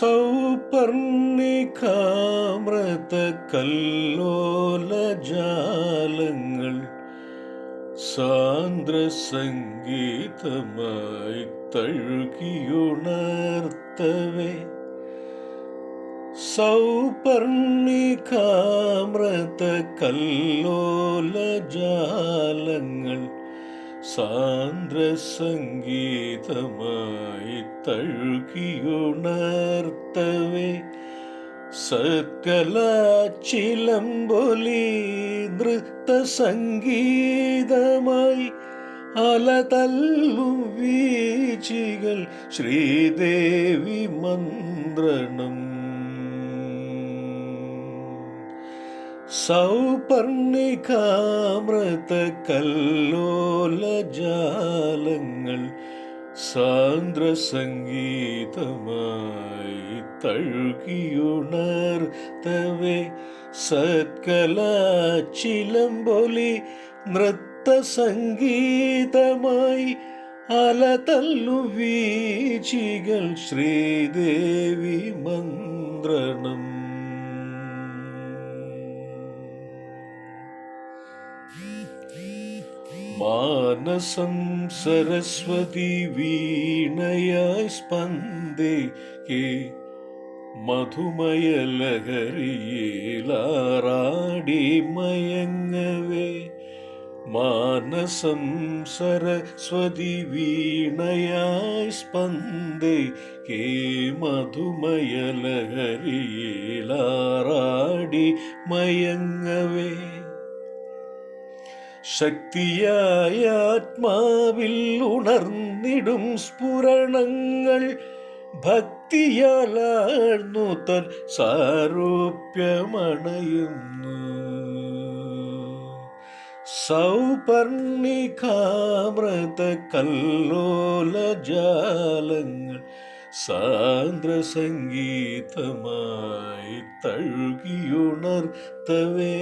സൗപർണികാമൃത കല്ലോല ജാലങ്ങൾ സാന്ദ്ര സംഗീതമായി തഴുകിയുണർത്തവേ. സൗപർണികാമൃത കല്ലോല സാന്ദ്ര സംഗീതമായി തഴുകിയുണർത്തവേ സകലാച്ചിലമ്പൊലി നൃത്ത സംഗീതമായി അലതല്ലും വീച്ചികൾ ശ്രീദേവി മന്ത്രണം സൗപർണികാമൃത കല്ലോല ജാലങ്ങൾ സാന്ദ്ര സംഗീതമായി തഴുകിയുണർത്തവേ. നൃത്ത സംഗീതമായി അലതല്ലു വീചികൾ ശ്രീദേവി മന്ത്രണം മാനസം സരസ്വതി വീണയായി സ്പന്ദേ കേ മധുമയലഹരിയിലാറാടി മയങ്ങവേ മാനസം സരസ്വതി വീണയായി സ്പന്ദേ കേ മധുമയലഹരിയിലാറാടി മയങ്ങവേ ശക്തിയായ ആത്മാവിൽ ഉണർന്നിടും സ്ഫുരണങ്ങൾ. ഭക്തിയാലാഴ്ന്നു തൻ സാരൂപ്യമണയുന്നു. സൗപർണികാമൃത കല്ലോല ജാലങ്ങൾ സാന്ദ്ര സംഗീതമായി തഴുകിയുണർത്തവേ.